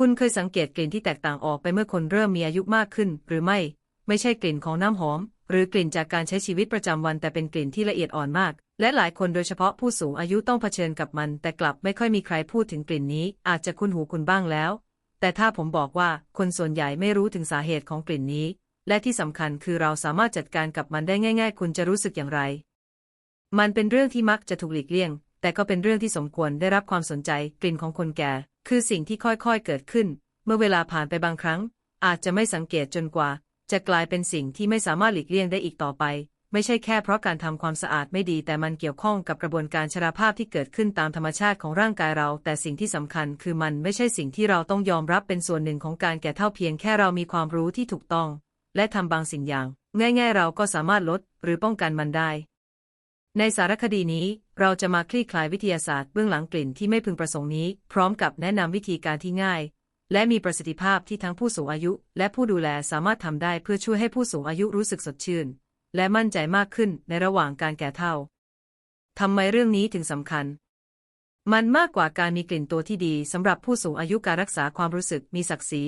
คุณเคยสังเกตกลิ่นที่แตกต่างออกไปเมื่อคนเริ่มมีอายุมากขึ้น หรือไม่ ไม่ใช่กลิ่นของน้ำหอม หรือกลิ่นจากการใช้ชีวิตประจำวันแต่เป็นกลิ่นที่ละเอียดอ่อนมาก และหลายคนโดยเฉพาะผู้สูงอายุต้องเผชิญกับมัน แต่กลับไม่ค่อยมีใครพูดถึงกลิ่นนี้ อาจจะคุ้นหูคุณบ้างแล้ว แต่ถ้าผมบอกว่าคนส่วนใหญ่ไม่รู้ถึงสาเหตุของกลิ่นนี้ และที่สำคัญคือเราสามารถจัดการกับมันได้ง่าย ๆ คุณจะรู้สึกอย่างไร มันเป็นเรื่องที่มักจะถูกหลีกเลี่ยง แต่ก็เป็นเรื่องที่สมควรได้รับความสนใจ กลิ่นของคนแก่ คือสิ่งที่ค่อยๆเกิดขึ้น เมื่อเวลาผ่านไปบางครั้ง อาจจะไม่สังเกตจนกว่า จะกลายเป็นสิ่งที่ไม่สามารถหลีกเลี่ยงได้อีกต่อไป ไม่ใช่แค่เพราะการทำความสะอาดไม่ดี แต่มันเกี่ยวข้องกับกระบวนการชราภาพที่เกิดขึ้นตามธรรมชาติของร่างกายเรา แต่สิ่งที่สำคัญคือมันไม่ใช่สิ่งที่เราต้องยอมรับเป็นส่วนหนึ่งของการแก่เท่าเพียงแค่เรามีความรู้ที่ถูกต้อง และทำบางสิ่งอย่าง ง่าย ๆ เราก็สามารถลด หรือป้องกันมันได้ ในสารคดีนี้ เราจะมาคลี่คลายวิทยาศาสตร์เบื้องหลังกลิ่นที่ไม่พึงประสงค์นี้ พร้อมกับแนะนำวิธีการที่ง่าย และมีประสิทธิภาพที่ทั้งผู้สูงอายุ และผู้ดูแลสามารถทำได้เพื่อช่วยให้ผู้สูงอายุรู้สึกสดชื่น และมั่นใจมากขึ้นในระหว่างการแก่เฒ่าทำไมเรื่องนี้ถึงสำคัญ มันมากกว่าการมีกลิ่นตัวที่ดีสำหรับผู้สูงอายุการรักษาความรู้สึกมีศักดิ์ศรี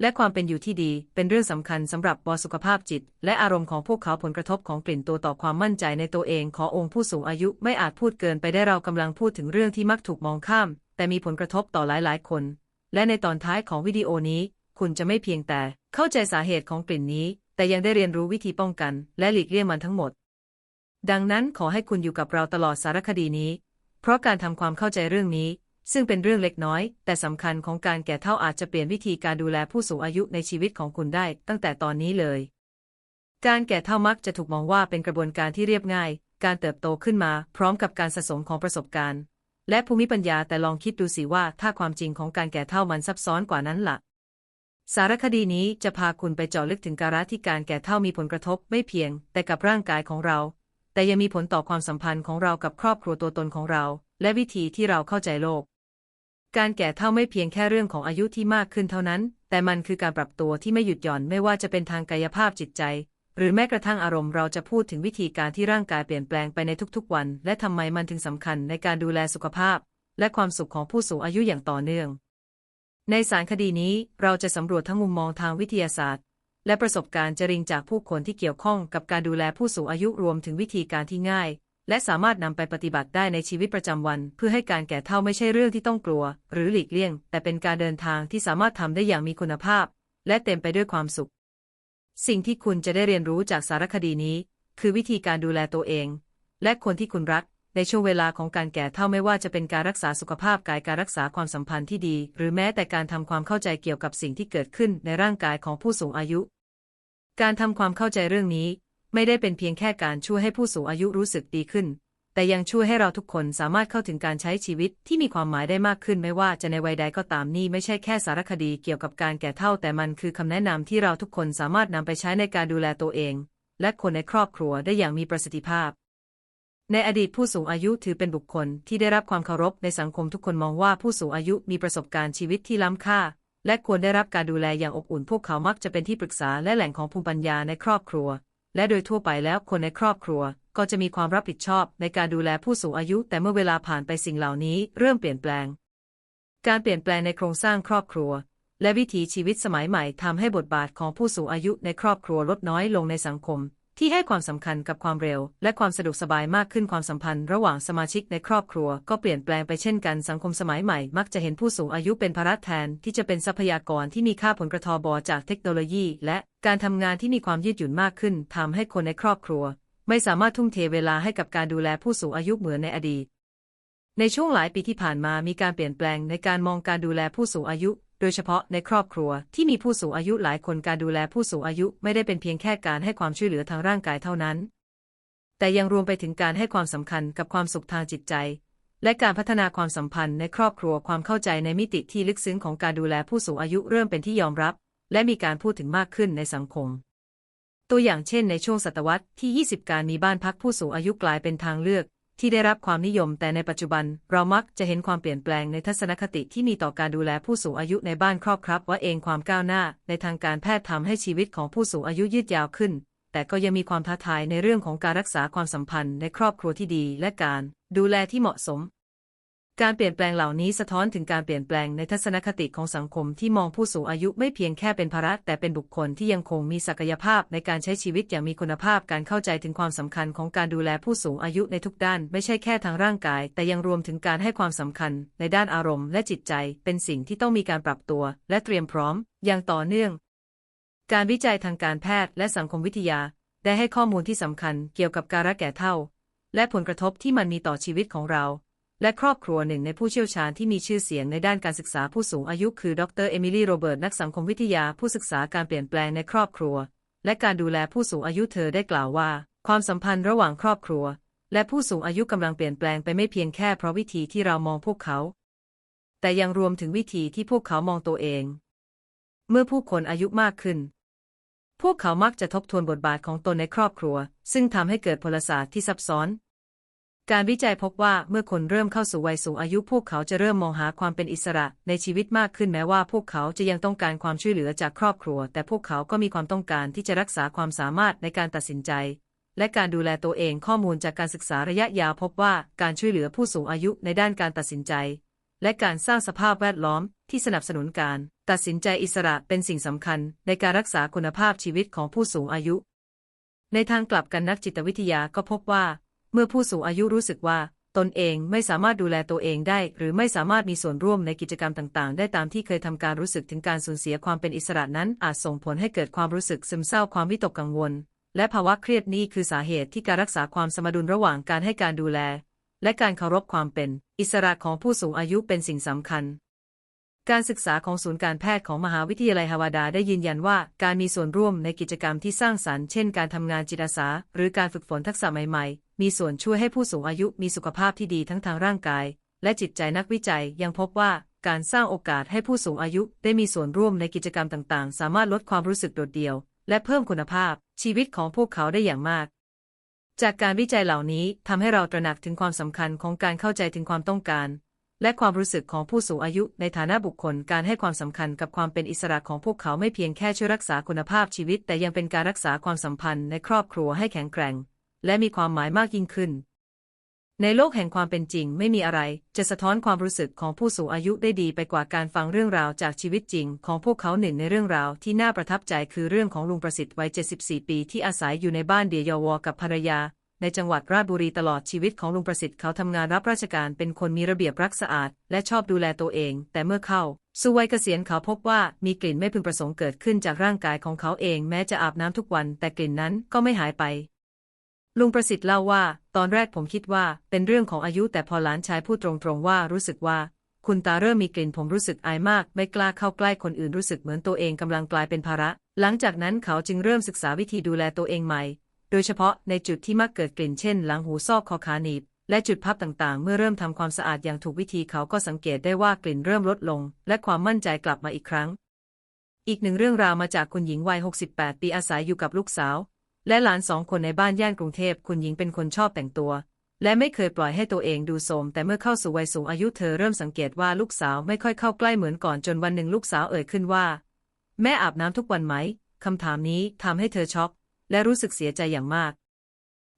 และความเป็นอยู่ที่ดี เป็นเรื่องสำคัญสำหรับบอสุขภาพจิต และอารมณ์ของพวกเขาผลกระทบของกลิ่นตัวต่อความมั่นใจในตัวเองขององค์ผู้สูงอายุไม่อาจพูดเกินไปได้เรากำลังพูดถึงเรื่องที่มักถูกมองข้าม แต่มีผลกระทบต่อหลายๆ คน และในตอนท้ายของวิดีโอนี้ คุณจะไม่เพียงแต่ เข้าใจสาเหตุของกลิ่นนี้ แต่ยังได้เรียนรู้วิธีป้องกัน และหลีกเลี่ยงมันทั้งหมด ดังนั้นขอให้คุณอยู่กับเราตลอดสารคดีนี้ เพราะการทำความเข้าใจเรื่องนี้ ซึ่งเป็นเรื่องเล็กน้อย แต่สำคัญของการแก่เฒ่าอาจจะเปลี่ยนวิธีการดูแลผู้สูงอายุในชีวิตของคุณได้ตั้งแต่ตอนนี้เลย การแก่เฒ่ามักจะถูกมองว่าเป็นกระบวนการที่เรียบง่าย การเติบโตขึ้นมา พร้อมกับการสะสมของประสบการณ์ และภูมิปัญญาแต่ลองคิดดูสิว่าถ้าความจริงของการแก่เฒ่ามันซับซ้อนกว่านั้นล่ะสารคดีนี้จะพาคุณไปเจาะลึกถึงการะที่การแก่เฒ่ามีผลกระทบไม่เพียง แต่กับร่างกายของเรา แต่ยังมีผลต่อความสัมพันธ์ของเรากับครอบครัวตัวตนของเรา และวิธีที่เราเข้าใจโลก การแก่เฒ่าไม่เพียงแค่เรื่องของอายุที่มากขึ้นเท่านั้น แต่มันคือการปรับตัวที่ไม่หยุดหย่อนไม่ว่าจะเป็นทางกายภาพจิตใจ หรือแม้กระทั่งอารมณ์เราจะพูดถึงวิธีการที่ร่างกายเปลี่ยนแปลงไปในทุกๆวัน และทำไมมันถึงสำคัญในการดูแลสุขภาพ และความสุขของผู้สูงอายุอย่างต่อเนื่อง ในสารคดีนี้เราจะสำรวจทั้งมุมมองทางวิทยาศาสตร์ และประสบการณ์จริงจากผู้คนที่เกี่ยวข้องกับการดูแลผู้สูงอายุรวมถึงวิธีการที่ง่าย และสามารถนำไปปฏิบัติได้ในชีวิตประจำวัน เพื่อให้การแก่เฒ่าไม่ใช่เรื่องที่ต้องกลัว หรือหลีกเลี่ยง แต่เป็นการเดินทางที่สามารถทำได้อย่างมีคุณภาพ และเต็มไปด้วยความสุข สิ่งที่คุณจะได้เรียนรู้จากสารคดีนี้ คือวิธีการดูแลตัวเอง และคนที่คุณรัก ในช่วงเวลาของการแก่เฒ่าไม่ว่าจะเป็นการรักษาสุขภาพกายการรักษาความสัมพันธ์ที่ดี หรือแม้แต่การทำความเข้าใจเกี่ยวกับสิ่งที่เกิดขึ้นในร่างกายของผู้สูงอายุ การทำความเข้าใจเรื่องนี้ ไม่ได้เป็นเพียงแค่การช่วยให้ผู้สูงอายุรู้สึกดีขึ้น แต่ยังช่วยให้เราทุกคนสามารถเข้าถึงการใช้ชีวิตที่มีความหมายได้มากขึ้นไม่ว่าจะในวัยใดก็ตามนี่ไม่ใช่แค่สารคดีเกี่ยวกับการแก่เฒ่า แต่มันคือคำแนะนำที่เราทุกคนสามารถนำไปใช้ในการดูแลตัวเอง และคนในครอบครัวได้อย่างมีประสิทธิภาพในอดีตผู้สูงอายุถือเป็นบุคคลที่ได้รับความเคารพในสังคมทุกคนมองว่าผู้สูงอายุมีประสบการณ์ชีวิตที่ล้ำค่า และควรได้รับการดูแลอย่างอบอุ่นพวกเขามักจะเป็นที่ปรึกษาและแหล่งของภูมิปัญญาในครอบครัว และโดยทั่วไปแล้วคนในครอบครัว ก็จะมีความรับผิดชอบในการดูแลผู้สูงอายุ แต่เมื่อเวลาผ่านไปสิ่งเหล่านี้เริ่มเปลี่ยนแปลง การเปลี่ยนแปลงในโครงสร้างครอบครัว และวิถีชีวิตสมัยใหม่ทำให้บทบาทของผู้สูงอายุในครอบครัวลดน้อยลงในสังคม ที่ให้ความสำคัญกับความเร็ว และความสะดวกสบายมากขึ้นความสัมพันธ์ ระหว่างสมาชิกในครอบครัว ก็เปลี่ยนแปลงไปเช่นกันสังคมสมัยใหม่ มักจะเห็นผู้สูงอายุเป็นภาระแทน ที่จะเป็นทรัพยากรที่มีค่าผลกระทบจากเทคโนโลยี และการทำงานที่มีความยืดหยุ่นมากขึ้นทำให้คนในครอบครัว ไม่สามารถทุ่มเทเวลาให้กับการดูแลผู้สูงอายุเหมือนในอดีตในช่วงหลายปีที่ผ่านมามีการเปลี่ยนแปลงในการมองการดูแลผู้สูงอายุ โดยเฉพาะในครอบครัวที่มีผู้สูงอายุหลายคนการดูแลผู้สูงอายุไม่ได้เป็นเพียงแค่การให้ความช่วยเหลือทางร่างกายเท่านั้น แต่ยังรวมไปถึงการให้ความสำคัญกับความสุขทางจิตใจ และการพัฒนาความสัมพันธ์ในครอบครัวความเข้าใจในมิติที่ลึกซึ้งของการดูแลผู้สูงอายุเริ่มเป็นที่ยอมรับ และมีการพูดถึงมากขึ้นในสังคม ตัวอย่างเช่น ในช่วงศตวรรษที่ 20 การมีบ้านพักผู้สูงอายุกลายเป็นทางเลือก ที่ได้รับความนิยม แต่ในปัจจุบัน เรามักจะเห็นความเปลี่ยนแปลงในทัศนคติที่มีต่อการดูแลผู้สูงอายุในบ้านครอบครับ ว่าเองความก้าวหน้า ในทางการแพทย์ทำให้ชีวิตของผู้สูงอายุยืดยาวขึ้น แต่ก็ยังมีความท้าทายในเรื่องของการรักษาความสัมพันธ์ในครอบครัวที่ดีและการดูแลที่เหมาะสม การเปลี่ยนแปลงเหล่านี้สะท้อนถึงการเปลี่ยนแปลงในทัศนคติของสังคมที่มองผู้สูงอายุไม่เพียงแค่เป็นภาระ แต่เป็นบุคคลที่ยังคงมีศักยภาพในการใช้ชีวิตอย่างมีคุณภาพการเข้าใจถึงความสำคัญของการดูแลผู้สูงอายุในทุกด้าน ไม่ใช่แค่ทางร่างกาย แต่ยังรวมถึงการให้ความสำคัญ ในด้านอารมณ์และจิตใจ เป็นสิ่งที่ต้องมีการปรับตัว และเตรียมพร้อม อย่างต่อเนื่อง การวิจัยทางการแพทย์และสังคมวิทยา ได้ให้ข้อมูลที่สำคัญเกี่ยวกับการรักแก่เฒ่า และผลกระทบที่มันมีต่อชีวิตของเรา และครอบครัวหนึ่งในผู้เชี่ยวชาญที่มีชื่อเสียงในด้านการศึกษาผู้สูงอายุคือ ดรเอมิลี่โรเบิร์ตนักสังคมวิทยาผู้ศึกษาการเปลี่ยนแปลงในครอบครัว และการดูแลผู้สูงอายุเธอได้กล่าวว่า ความสัมพันธ์ระหว่างครอบครัว และผู้สูงอายุกำลังเปลี่ยนแปลงไปไม่เพียงแค่เพราะวิธีที่เรามองพวกเขา แต่ยังรวมถึงวิธีที่พวกเขามองตัวเอง เมื่อผู้คนอายุมากขึ้น พวกเขามักจะทบทวนบทบาทของตนในครอบครัว ซึ่งทำให้เกิดพลศาสตร์ที่ซับซ้อน การวิจัยพบว่าเมื่อคนเริ่มเข้าสู่วัยสูงอายุพวกเขาจะเริ่มมองหาความเป็นอิสระในชีวิตมากขึ้นแม้ว่าพวกเขาจะยังต้องการความช่วยเหลือจากครอบครัว แต่พวกเขาก็มีความต้องการที่จะรักษาความสามารถในการตัดสินใจ และการดูแลตัวเองข้อมูลจากการศึกษาระยะยาวพบว่าการช่วยเหลือผู้สูงอายุในด้านการตัดสินใจ และการสร้างสภาพแวดล้อมที่สนับสนุนการ ตัดสินใจอิสระเป็นสิ่งสำคัญในการรักษาคุณภาพชีวิตของผู้สูงอายุ ในทางกลับกันนักจิตวิทยาก็พบว่า มื่อผู้สูงอายุรู้สึกว่า ตนเองไม่สามารถดูแลตัวเองได้ หรือไม่สามารถมีส่วนร่วมในกิจกรรมต่างๆ ได้ตามที่เคยทำการรู้สึกถึงการสูญเสียความเป็นอิสระนั้นอาจส่งผลให้เกิดความรู้สึกซึมเศร้าความวิตกกังวล และภาวะเครียดนี้คือสาเหตุที่การรักษาความสมดุลระหว่างการให้การดูแล และการเคารพความเป็น อิสระของผู้สูงอายุเป็นสิ่งสำคัญการศึกษาของศูนย์การแพทย์ของมหาวิทยาลัยฮาวาดาได้ยืนยันว่าการมีส่วนร่วมในกิจกรรมที่สร้างสรรค์เช่นการทำงานจิตอาสา หรือการฝึกฝนทักษะใหม่ๆ มีส่วนช่วยให้ผู้สูงอายุมีสุขภาพที่ดีทั้งทางร่างกาย และจิตใจนักวิจัยยังพบว่าการสร้างโอกาสให้ผู้สูงอายุได้มีส่วนร่วมในกิจกรรมต่างๆ สามารถลดความรู้สึกโดดเดี่ยว และเพิ่มคุณภาพ ชีวิตของพวกเขาได้อย่างมาก จากการวิจัยเหล่านี้ทำให้เราตระหนักถึงความสำคัญของการเข้าใจถึงความต้องการ และความรู้สึกของผู้สูงอายุ ในฐานะบุคคล การให้ความสำคัญกับความเป็นอิสระของพวกเขาไม่เพียงแค่ช่วยรักษาคุณภาพชีวิต แต่ยังเป็นการรักษาความสัมพันธ์ในครอบครัวให้แข็งแกร่ง และมีความหมายมากยิ่งขึ้น ในโลกแห่งความเป็นจริงไม่มีอะไร จะสะท้อนความรู้สึกของผู้สูงอายุได้ดีไปกว่าการฟังเรื่องราวจากชีวิตจริง ของพวกเขาหนึ่งในเรื่องราวที่น่าประทับใจคือเรื่องของลุงประสิทธิ์วัย 74 ปีที่อาศัยอยู่ในบ้านเดียยวอกับภรรยาในจังหวัดราชบุรีตลอดชีวิตของลุงประสิทธิ์เขาทำงานรับราชการเป็นคนมีระเบียบรักสะอาด และชอบดูแลตัวเอง แต่เมื่อเข้าสู่วัยเกษียณเขาพบว่ามีกลิ่นไม่พึงประสงค์เกิดขึ้นจากร่างกายของเขาเองแม้จะอาบน้ำทุกวัน แต่กลิ่นนั้นก็ไม่หายไป ลุงประสิทธิ์เล่าว่า ตอนแรกผมคิดว่าเป็นเรื่องของอายุแต่พอหลานชายพูดตรงๆว่ารู้สึกว่า คุณตาเริ่มมีกลิ่นผมรู้สึกอายมาก ไม่กล้าเข้าใกล้คนอื่นรู้สึกเหมือนตัวเองกำลังกลายเป็นภาระ หลังจากนั้นเขาจึงเริ่มศึกษาวิธีดูแลตัวเองใหม่ โดยเฉพาะในจุดที่มักเกิดกลิ่นเช่น หลังหูซอกคอขาหนีบและจุดพับต่างๆ เมื่อเริ่มทำความสะอาดอย่างถูกวิธีเขาก็สังเกตได้ว่ากลิ่นเริ่มลดลง และความมั่นใจกลับมาอีกครั้ง อีกหนึ่งเรื่องราวมาจากคุณหญิงวัย 68 ปีอาศัยอยู่กับลูกสาว และหลานสองคนในบ้านย่านกรุงเทพคุณหญิงเป็นคนชอบแต่งตัว และไม่เคยปล่อยให้ตัวเองดูโทรมแต่เมื่อเข้าสู่วัยสูงอายุเธอเริ่มสังเกตว่าลูกสาวไม่ค่อยเข้าใกล้เหมือนก่อนจนวันหนึ่งลูกสาวเอ่ยขึ้นว่า แม่อาบน้ำทุกวันไหมคำถามนี้ทำให้เธอช็อก และรู้สึกเสียใจอย่างมาก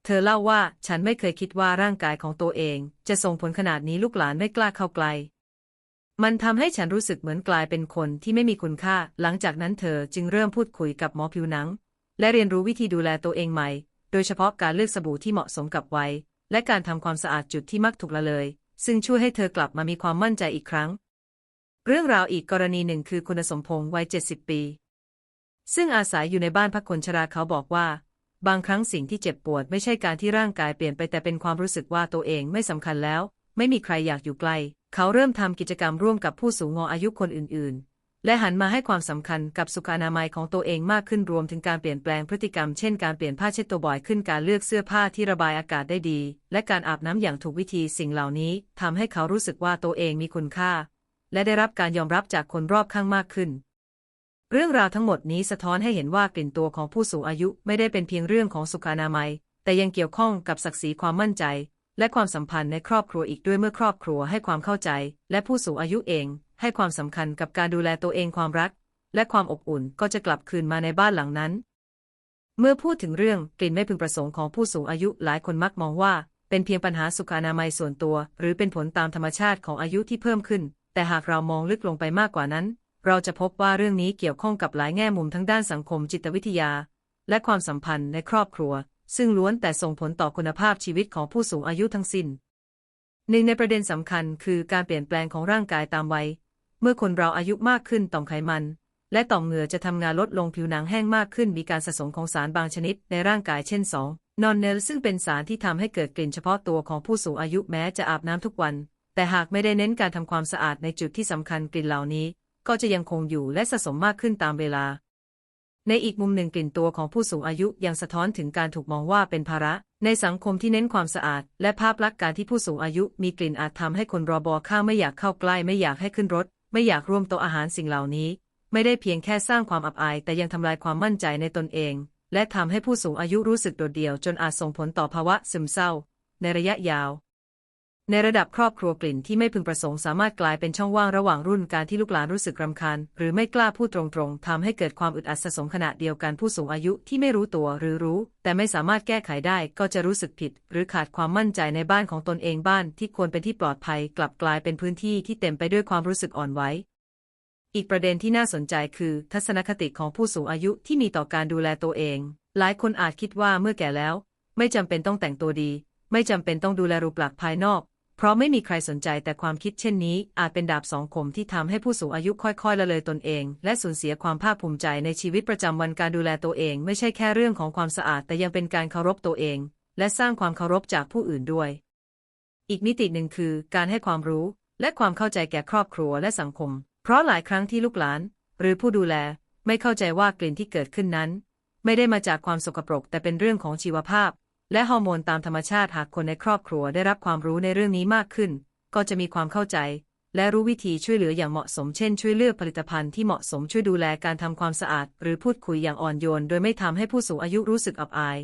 เธอเล่าว่าฉันไม่เคยคิดว่าร่างกายของตัวเอง จะส่งผลขนาดนี้ลูกหลานไม่กล้าเข้าใกล้มันทำให้ฉันรู้สึกเหมือนกลายเป็นคนที่ไม่มีคุณค่า หลังจากนั้นเธอจึงเริ่มพูดคุยกับหมอผิวหนัง และเรียนรู้วิธีดูแลตัวเองใหม่ โดยเฉพาะการเลือกสบู่ที่เหมาะสมกับวัย และการทำความสะอาดจุดที่มักถูกละเลย ซึ่งช่วยให้เธอกลับมามีความมั่นใจอีกครั้ง เรื่องราวอีกกรณีหนึ่งคือคุณสมพงษ์วัย 70 ปี ซึ่งอาศัยอยู่ในบ้านพักคนชราเขาบอกว่า บางครั้งสิ่งที่เจ็บปวดไม่ใช่การที่ร่างกายเปลี่ยนไปแต่เป็นความรู้สึกว่าตัวเองไม่สำคัญแล้ว ไม่มีใครอยากอยู่ใกล้ เขาเริ่มทำกิจกรรมร่วมกับผู้สูงอายุคนอื่นๆ และหันมาให้ความสำคัญกับสุขอนามัยของตัวเองมากขึ้นรวมถึงการเปลี่ยนแปลงพฤติกรรม เช่นการเปลี่ยนผ้าเช็ดตัวบ่อยขึ้นการเลือกเสื้อผ้าที่ระบายอากาศได้ดี และการอาบน้ำอย่างถูกวิธีสิ่งเหล่านี้ทำให้เขารู้สึกว่าตัวเองมีคุณค่า และได้รับการยอมรับจากคนรอบข้างมากขึ้น เรื่องราวทั้งหมดนี้สะท้อนให้เห็นว่ากลิ่นตัวของผู้สูงอายุไม่ได้เป็นเพียงเรื่องของสุขอนามัย แต่ยังเกี่ยวข้องกับศักดิ์ศรีความมั่นใจ และความสัมพันธ์ในครอบครัวอีกด้วยเมื่อครอบครัวให้ความเข้าใจ และผู้สูงอายุเอง ให้ความสำคัญกับการดูแลตัวเองความรัก และความอบอุ่นก็จะกลับคืนมาในบ้านหลังนั้น เมื่อพูดถึงเรื่องกลิ่นไม่พึงประสงค์ของผู้สูงอายุหลายคนมักมองว่า เป็นเพียงปัญหาสุขอนามัยส่วนตัว หรือเป็นผลตามธรรมชาติของอายุที่เพิ่มขึ้น แต่หากเรามองลึกลงไปมากกว่านั้น เราจะพบว่าเรื่องนี้เกี่ยวข้องกับหลายแง่มุมทั้งด้านสังคมจิตวิทยา และความสัมพันธ์ในครอบครัว ซึ่งล้วนแต่ส่งผลต่อคุณภาพชีวิตของผู้สูงอายุทั้งสิ้นหนึ่งในประเด็นสำคัญคือการเปลี่ยนแปลงของร่างกายตามวัย เมื่อคนเราอายุมากขึ้นต่อมไขมัน และต่อมเหงื่อจะทำงานลดลงผิวหนังแห้งมากขึ้น มีการสะสมของสารบางชนิดในร่างกายเช่น2นอนเนลซึ่งเป็นสารที่ทำให้เกิดกลิ่นเฉพาะตัวของผู้สูงอายุแม้จะอาบน้ำทุกวัน แต่หากไม่ได้เน้นการทำความสะอาดในจุดที่สำคัญกลิ่นเหล่านี้ ก็จะยังคงอยู่และสะสมมากขึ้นตามเวลา ในอีกมุมหนึ่งกลิ่นตัวของผู้สูงอายุยังสะท้อนถึงการถูกมองว่าเป็นภาระ ในสังคมที่เน้นความสะอาด และภาพลักษณ์การที่ผู้สูงอายุ มีกลิ่นอาจทำให้คนรอบอข้าวไม่อยากเข้าใกล้ไม่อยากให้ขึ้นรถ ไม่อยากร่วมโต๊ะอาหารสิ่งเหล่านี้ ไม่ได้เพียงแค่สร้างความอับอาย แต่ยังทำลายความมั่นใจในตนเอง และทำให้ผู้สูงอายุรู้สึกโดดเดี่ยวจนอาจส่งผลต่อภาวะซึมเศร้า ในระยะยาว ในระดับครอบครัวกลิ่นที่ไม่พึงประสงค์สามารถกลายเป็นช่องว่างระหว่างรุ่นการที่ลูกหลานรู้สึกรำคาญ หรือไม่กล้าพูดตรงๆทำให้เกิดความอึดอัดสะสมขณะเดียวกันผู้สูงอายุที่ไม่รู้ตัวหรือรู้ แต่ไม่สามารถแก้ไขได้ก็จะรู้สึกผิด หรือขาดความมั่นใจในบ้านของตนเองบ้านที่ควรเป็นที่ปลอดภัย กลับกลายเป็นพื้นที่ที่เต็มไปด้วยความรู้สึกอ่อนไหวอีกประเด็นที่น่าสนใจคือ ทัศนคติของผู้สูงอายุที่มีต่อการดูแลตัวเอง หลายคนอาจคิดว่าเมื่อแก่แล้ว ไม่จำเป็นต้องแต่งตัวดี ไม่จำเป็นต้องดูแลรูปลักษณ์ภายนอก เพราะไม่มีใครสนใจแต่ความคิดเช่นนี้ อาจเป็นดาบสองคมที่ทำให้ผู้สูงอายุค่อยๆ ละเลยตนเอง และสูญเสียความภาคภูมิใจในชีวิตประจำวันการดูแลตัวเอง ไม่ใช่แค่เรื่องของความสะอาด แต่ยังเป็นการเคารพตัวเอง และสร้างความเคารพจากผู้อื่นด้วย อีกมิติหนึ่งคือ การให้ความรู้ และความเข้าใจแก่ครอบครัวและสังคม เพราะหลายครั้งที่ลูกหลาน หรือผู้ดูแล ไม่เข้าใจว่ากลิ่นที่เกิดขึ้นนั้น ไม่ได้มาจากความสกปรก แต่เป็นเรื่องของชีวภาพ และฮอร์โมนตามธรรมชาติหากคนในครอบครัวได้รับความรู้ในเรื่องนี้มากขึ้น ก็จะมีความเข้าใจ และรู้วิธีช่วยเหลืออย่างเหมาะสมเช่นช่วยเลือกผลิตภัณฑ์ที่เหมาะสมช่วยดูแลการทำความสะอาด หรือพูดคุยอย่างอ่อนโยน โดยไม่ทำให้ผู้สูงอายุรู้สึกอับอาย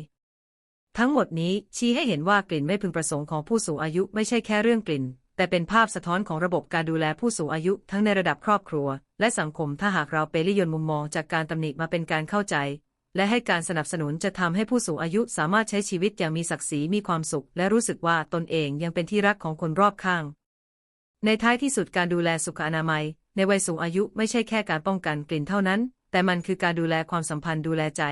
ทั้งหมดนี้ชี้ให้เห็นว่ากลิ่นไม่พึงประสงค์ของผู้สูงอายุไม่ใช่แค่เรื่องกลิ่น แต่เป็นภาพสะท้อนของระบบการดูแลผู้สูงอายุทั้งในระดับครอบครัว และสังคมถ้าหากเราเปลี่ยนมุมมองจากการตำหนิมาเป็นการเข้าใจ และให้การสนับสนุนจะทำให้ผู้สูงอายุสามารถใช้ชีวิตอย่างมีศักดิ์ศรีมีความสุข และรู้สึกว่าตนเองยังเป็นที่รักของคนรอบข้าง ในท้ายที่สุดการดูแลสุขอนามัย ในวัยสูงอายุไม่ใช่แค่การป้องกันกลิ่นเท่านั้น แต่มันคือการดูแลความสัมพันธ์ดูแลใจ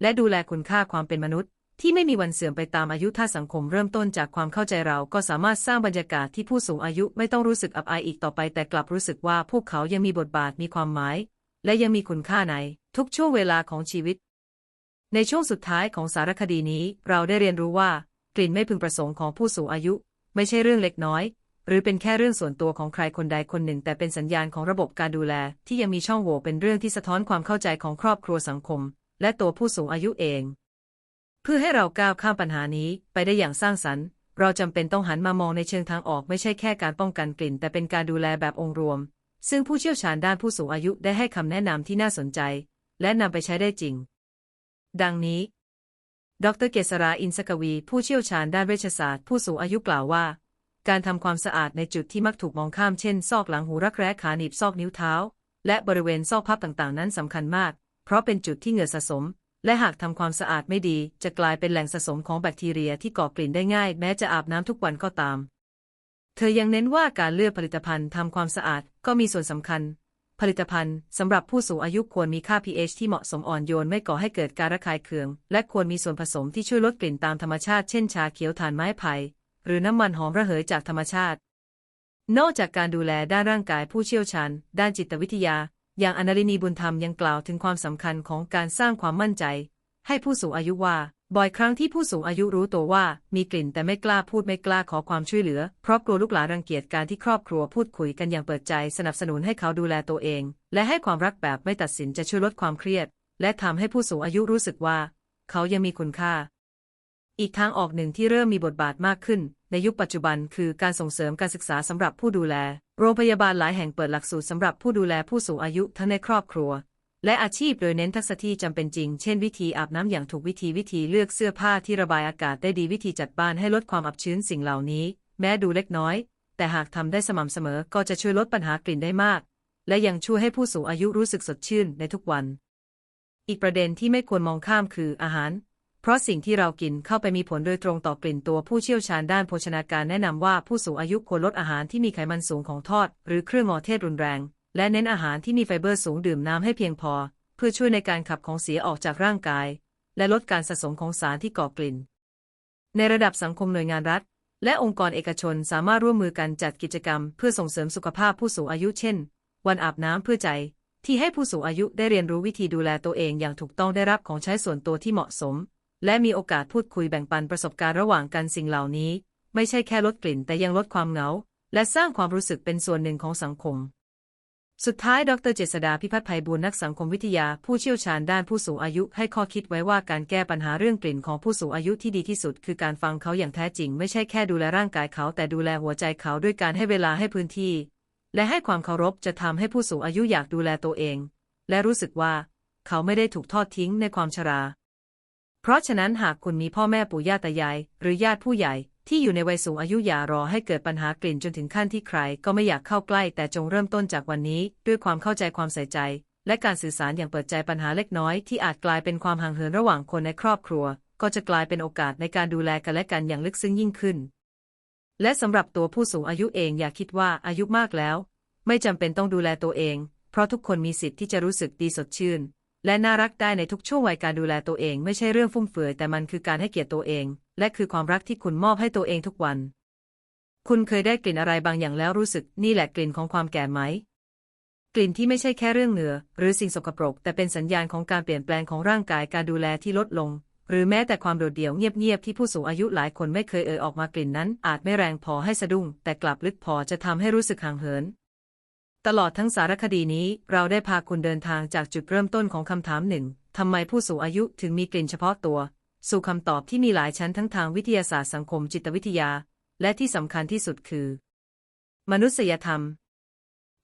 และดูแลคุณค่าความเป็นมนุษย์ ที่ไม่มีวันเสื่อมไปตามอายุถ้าสังคมเริ่มต้นจากความเข้าใจเราก็สามารถสร้างบรรยากาศที่ผู้สูงอายุไม่ต้องรู้สึกอับอายอีกต่อไป แต่กลับรู้สึกว่าพวกเขายังมีบทบาทมีความหมาย และยังมีคุณค่าในทุกช่วงเวลาของชีวิต ในช่วงสุดท้ายของสารคดีนี้เราได้เรียนรู้ว่ากลิ่นไม่พึงประสงค์ของผู้สูงอายุ ไม่ใช่เรื่องเล็กน้อย หรือเป็นแค่เรื่องส่วนตัวของใครคนใดคนหนึ่ง แต่เป็นสัญญาณของระบบการดูแล ที่ยังมีช่องโหว่เป็นเรื่องที่สะท้อนความเข้าใจของครอบครัวสังคม และตัวผู้สูงอายุเอง เพื่อให้เราก้าวข้ามปัญหานี้ไปได้อย่างสร้างสรรค์เราจำเป็นต้องหันมามองในเชิงทางออกไม่ใช่แค่การป้องกันกลิ่น แต่เป็นการดูแลแบบองค์รวม ซึ่งผู้เชี่ยวชาญด้านผู้สูงอายุได้ให้คำแนะนำที่น่าสนใจ และนำไปใช้ได้จริง ดังนี้ ดรเกษราอินสกวี ผู้เชี่ยวชาญด้านเวชศาสตร์ผู้สูงอายุกล่าวว่า การทำความสะอาดในจุดที่มักถูกมองข้ามเช่น ซอกหลังหูรักแร้ขาหนีบซอกนิ้วเท้า และบริเวณซอกพับต่างๆ นั้นสำคัญมาก เพราะเป็นจุดที่เหงื่อสะสม และหากทำความสะอาดไม่ดี จะกลายเป็นแหล่งสะสมของแบคทีเรียที่ก่อกลิ่นได้ง่าย แม้จะอาบน้ำทุกวันก็ตาม เธอยังเน้นว่าการเลือกผลิตภัณฑ์ทำความสะอาดก็มีส่วนสำคัญ ผลิตภัณฑ์สำหรับผู้สูงอายุควรมีค่า pH ที่เหมาะสมอ่อนโยนไม่ก่อให้เกิดการระคายเคือง และควรมีส่วนผสมที่ช่วยลดกลิ่นตามธรรมชาติเช่นชาเขียวถ่านไม้ไผ่หรือน้ำมันหอมระเหยจากธรรมชาติ นอกจากการดูแลด้านร่างกายผู้เชี่ยวชาญ ด้านจิตวิทยา อย่างอนาลินีบุญธรรมยังกล่าวถึงความสำคัญของการสร้างความมั่นใจ ให้ผู้สูงอายุว่า บ่อยครั้งที่ผู้สูงอายุรู้ตัวว่ามีกลิ่นแต่ไม่กล้าพูดไม่กล้าขอความช่วยเหลือ เพราะกลัวลูกหลานรังเกียจการที่ครอบครัวพูดคุยกันอย่างเปิดใจสนับสนุนให้เขาดูแลตัวเอง และให้ความรักแบบไม่ตัดสินจะช่วยลดความเครียด และทำให้ผู้สูงอายุรู้สึกว่า เขายังมีคุณค่า อีกทางออกหนึ่งที่เริ่มมีบทบาทมากขึ้น ในยุคปัจจุบันคือการส่งเสริมการศึกษาสำหรับผู้ดูแล โรงพยาบาลหลายแห่งเปิดหลักสูตรสำหรับผู้ดูแลผู้สูงอายุทั้งในครอบครัว และอาชีพโดยเน้นทักษะที่จำเป็นจริง เช่นวิธีอาบน้ำอย่างถูกวิธีวิธีเลือกเสื้อผ้าที่ระบายอากาศได้ดีวิธีจัดบ้านให้ลดความอับชื้นสิ่งเหล่านี้ แม้ดูเล็กน้อย แต่หากทำได้สม่ำเสมอก็จะช่วยลดปัญหากลิ่นได้มาก และยังช่วยให้ผู้สูงอายุรู้สึกสดชื่นในทุกวัน อีกประเด็นที่ไม่ควรมองข้ามคืออาหาร เพราะสิ่งที่เรากินเข้าไปมีผลโดยตรงต่อกลิ่นตัวผู้เชี่ยวชาญด้านโภชนาการแนะนำว่าผู้สูงอายุควรลดอาหารที่มีไขมันสูงของทอด หรือเครื่องงอเทศรุนแรง และเน้นอาหารที่มีไฟเบอร์สูงดื่มน้ำให้เพียงพอ เพื่อช่วยในการขับของเสียออกจากร่างกาย และลดการสะสมของสารที่ก่อกลิ่น ในระดับสังคมหน่วยงานรัฐ และองค์กรเอกชนสามารถร่วมมือกันจัดกิจกรรม เพื่อส่งเสริมสุขภาพผู้สูงอายุเช่น วันอาบน้ำเพื่อใจ ที่ให้ผู้สูงอายุได้เรียนรู้วิธีดูแลตัวเองอย่างถูกต้องได้รับของใช้ส่วนตัวที่เหมาะสม และมีโอกาสพูดคุยแบ่งปันประสบการณ์ระหว่างกันสิ่งเหล่านี้ ไม่ใช่แค่ลดกลิ่นแต่ยังลดความเหงา และสร้างความรู้สึกเป็นส่วนหนึ่งของสังคม สุดท้าย ดรเจษดาพิพัฒน์ไพบูลย์นักสังคมวิทยา ผู้เชี่ยวชาญด้านผู้สูงอายุให้ข้อคิดไว้ว่าการแก้ปัญหาเรื่องกลิ่นของผู้สูงอายุที่ดีที่สุด คือการฟังเขาอย่างแท้จริง ไม่ใช่แค่ดูแลร่างกายเขา แต่ดูแลหัวใจเขาด้วยการให้เวลาให้พื้นที่ และให้ความเคารพจะทำให้ผู้สูงอายุอยากดูแลตัวเอง และรู้สึกว่า เขาไม่ได้ถูกทอดทิ้งในความชรา เพราะฉะนั้นหากคุณมีพ่อแม่ปู่ย่าตายาย หรือญาติผู้ใหญ่ ที่อยู่ในวัยสูงอายุอย่ารอให้เกิดปัญหากลิ่นจนถึงขั้นที่ใคร ก็ไม่อยากเข้าใกล้ แต่จงเริ่มต้นจากวันนี้ ด้วยความเข้าใจความใส่ใจ และการสื่อสารอย่างเปิดใจปัญหาเล็กน้อย ที่อาจกลายเป็นความห่างเหินระหว่างคนในครอบครัว ก็จะกลายเป็นโอกาสในการดูแลกันและกันอย่างลึกซึ้งยิ่งขึ้น และสำหรับตัวผู้สูงอายุเองอย่าคิดว่าอายุมากแล้ว ไม่จำเป็นต้องดูแลตัวเอง เพราะทุกคนมีสิทธิ์ที่จะรู้สึกดีสดชื่น และน่ารักได้ในทุกช่วงวัยการดูแลตัวเอง ไม่ใช่เรื่องฟุ่มเฟือยแต่มันคือการให้เกียรติตัวเอง และคือความรักที่คุณมอบให้ตัวเองทุกวัน คุณเคยได้กลิ่นอะไรบางอย่างแล้วรู้สึกนี่แหละกลิ่นของความแก่ไหม กลิ่นที่ไม่ใช่แค่เรื่องเหนือ หรือสิ่งสกปรก แต่เป็นสัญญาณของการเปลี่ยนแปลงของร่างกายการดูแลที่ลดลง หรือแม้แต่ความโดดเดี่ยวเงียบๆที่ผู้สูงอายุหลายคนไม่เคยเอ่ยออกมากลิ่นนั้น อาจไม่แรงพอให้สะดุ้ง แต่กลับลึกพอจะทำให้รู้สึกห่างเหินตลอดทั้งสารคดีนี้เราได้พาคุณเดินทางจากจุดเริ่มต้นของคำถามหนึ่ง ทำไมผู้สูงอายุถึงมีกลิ่นเฉพาะตัว สู่คำตอบที่มีหลายชั้นทั้งทางวิทยาศาสตร์สังคมจิตวิทยา และที่สำคัญที่สุดคือ มนุษยธรรม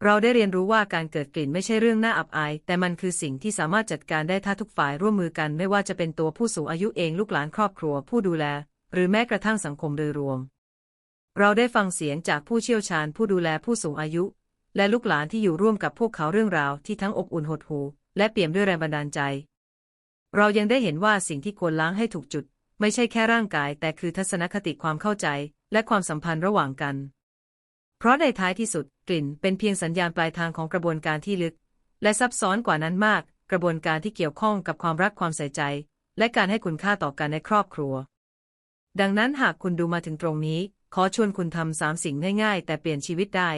เราได้เรียนรู้ว่าการเกิดกลิ่นไม่ใช่เรื่องน่าอับอาย แต่มันคือสิ่งที่สามารถจัดการได้ถ้าทุกฝ่ายร่วมมือกันไม่ว่าจะเป็นตัวผู้สูงอายุเองลูกหลานครอบครัวผู้ดูแล หรือแม้กระทั่งสังคมโดยรวม เราได้ฟังเสียงจากผู้เชี่ยวชาญผู้ดูแลผู้สูงอายุ และลูกหลานที่อยู่ร่วมกับพวกเขาเรื่องราวที่ทั้งอบอุ่นหดหู่และเปี่ยมด้วยแรงบันดาลใจ เรายังได้เห็นว่าสิ่งที่ควรล้างให้ถูกจุด ไม่ใช่แค่ร่างกาย แต่คือทัศนคติความเข้าใจ และความสัมพันธ์ระหว่างกัน เพราะในท้ายที่สุดกลิ่นเป็นเพียงสัญญาณปลายทางของกระบวนการที่ลึก และซับซ้อนกว่านั้นมาก กระบวนการที่เกี่ยวข้องกับความรักความใส่ใจ และการให้คุณค่าต่อกันในครอบครัว ดังนั้นหากคุณดูมาถึงตรงนี้ ขอชวนคุณทำสามสิ่งง่ายๆ แต่เปลี่ยนชีวิตได้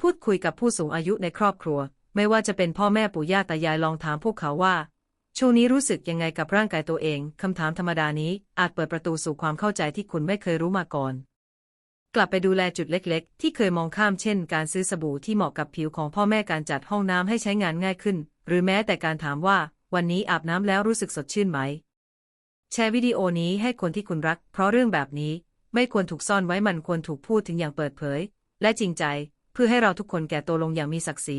พูดคุยกับผู้สูงอายุในครอบครัว ไม่ว่าจะเป็นพ่อแม่ปู่ย่าตายายลองถามพวกเขาว่า ช่วงนี้รู้สึกยังไงกับร่างกายตัวเอง คำถามธรรมดานี้อาจเปิดประตูสู่ความเข้าใจที่คุณไม่เคยรู้มาก่อน กลับไปดูแลจุดเล็กๆ ที่เคยมองข้ามเช่น การซื้อสบู่ที่เหมาะกับผิวของพ่อแม่การจัดห้องน้ำให้ใช้งานง่ายขึ้น หรือแม้แต่การถามว่า วันนี้อาบน้ำแล้วรู้สึกสดชื่นไหม แชร์วิดีโอนี้ให้คนที่คุณรัก เพราะเรื่องแบบนี้ ไม่ควรถูกซ่อนไว้มันควรถูกพูดถึงอย่างเปิดเผย และจริงใจ เพื่อให้เราทุกคนแก่ตัวลงอย่างมีศักดิ์ศรี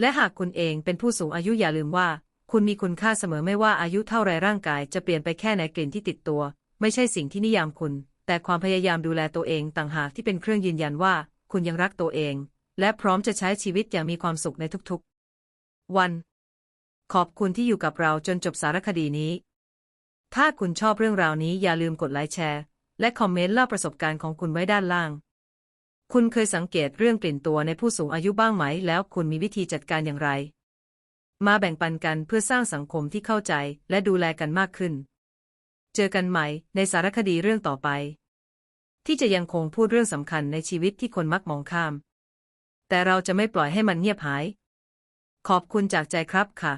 และหากคุณเองเป็นผู้สูงอายุอย่าลืมว่า คุณมีคุณค่าเสมอไม่ว่าอายุเท่าไรร่างกายจะเปลี่ยนไปแค่ไหนกลิ่นที่ติดตัว ไม่ใช่สิ่งที่นิยามคุณ แต่ความพยายามดูแลตัวเองต่างหากที่เป็นเครื่องยืนยันว่า คุณยังรักตัวเอง และพร้อมจะใช้ชีวิตอย่างมีความสุขในทุกๆ วัน ขอบคุณที่อยู่กับเราจนจบสารคดีนี้ ถ้าคุณชอบเรื่องราวนี้อย่าลืมกดไลค์แชร์ และคอมเมนต์เล่าประสบการณ์ของคุณไว้ด้านล่าง คุณเคยสังเกตเรื่องกลิ่นตัวในผู้สูงอายุบ้างไหม แล้วคุณมีวิธีจัดการอย่างไร มาแบ่งปันกันเพื่อสร้างสังคมที่เข้าใจและดูแลกันมากขึ้น เจอกันใหม่ในสารคดีเรื่องต่อไป ที่จะยังคงพูดเรื่องสำคัญในชีวิตที่คนมักมองข้าม แต่เราจะไม่ปล่อยให้มันเงียบหาย ขอบคุณจากใจครับค่ะ